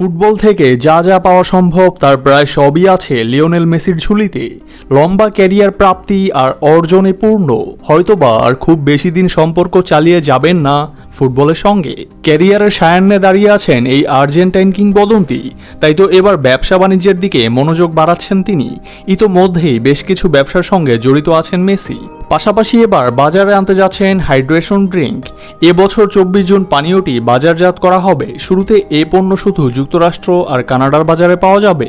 Football থেকে যা যা পাওয়া সম্ভব, তার প্রায় সবই আছে লিওনেল মেসির ঝুলিতে। লম্বা ক্যারিয়ার প্রাপ্তি আর অর্জনে পূর্ণ। হয়তোবা আর খুব বেশি দিন সম্পর্ক চালিয়ে যাবেন না ফুটবলের সঙ্গে। ক্যারিয়ারের সায়ান্নে দাঁড়িয়ে আছেন এই আর্জেন্টাইন কিংবদন্তি। তাই তো এবার ব্যবসা বাণিজ্যের দিকে মনোযোগ বাড়াচ্ছেন তিনি। ইতোমধ্যেই বেশ কিছু ব্যবসার সঙ্গে জড়িত আছেন মেসি। পাশাপাশি এবার বাজারে আনতে যাচ্ছেন হাইড্রেশন ড্রিঙ্ক। এবছর চব্বিশ জুন পানীয়টি বাজারজাত করা হবে। শুরুতে এ পণ্য শুধু যুক্তরাষ্ট্র আর কানাডার বাজারে পাওয়া যাবে।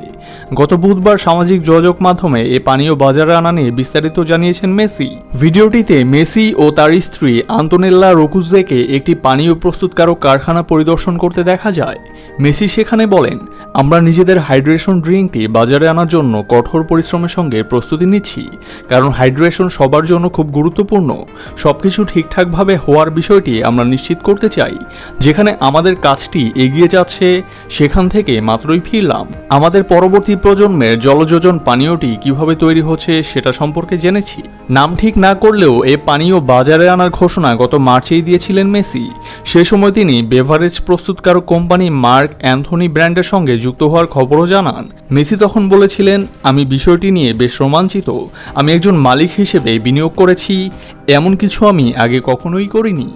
গত বুধবার সামাজিক যোগাযোগ মাধ্যমে এ পানীয় বাজারে আনা নিয়ে বিস্তারিত জানিয়েছেন মেসি। ভিডিওটিতে মেসি ও তার স্ত্রী আন্তোনেল্লা রোকুজেকে একটি পানীয় প্রস্তুতকারক কারখানা পরিদর্শন করতে দেখা যায়। মেসি সেখানে বলেন, আমরা নিজেদের হাইড্রেশন ড্রিঙ্কটি বাজারে আনার জন্য কঠোর পরিশ্রমের সঙ্গে প্রস্তুতি নিচ্ছি, কারণ হাইড্রেশন সবার জন্য খুব গুরুত্বপূর্ণ। সবকিছু ঠিকঠাকভাবে হওয়ার বিষয়টি আমরা নিশ্চিত করতে চাই। যেখানে আমাদের কাজটি এগিয়ে যাচ্ছে, সেখান থেকে মাত্রই ফিরলাম। আমাদের পরবর্তী প্রজন্মের জলযোজন পানীয়টি কীভাবে তৈরি হচ্ছে সেটা সম্পর্কে জেনেছি। নাম ঠিক না করলেও এ পানীয় বাজারে আনার ঘোষণা গত মার্চেই দিয়েছিলেন মেসি। সে সময় তিনি বেভারেজ প্রস্তুতকারক কোম্পানি মার্ক অ্যান্থনি ব্র্যান্ডের সঙ্গে যুক্ত হওয়ার খবরও জানান। মেসি তখন বলেছিলেন, আমি বিষয়টি নিয়ে বেশ রোমাঞ্চিত। আমি একজন মালিক হিসেবে বিনিয়োগ করেছি। এমন কিছু আমি আগে কখনোই করিনি।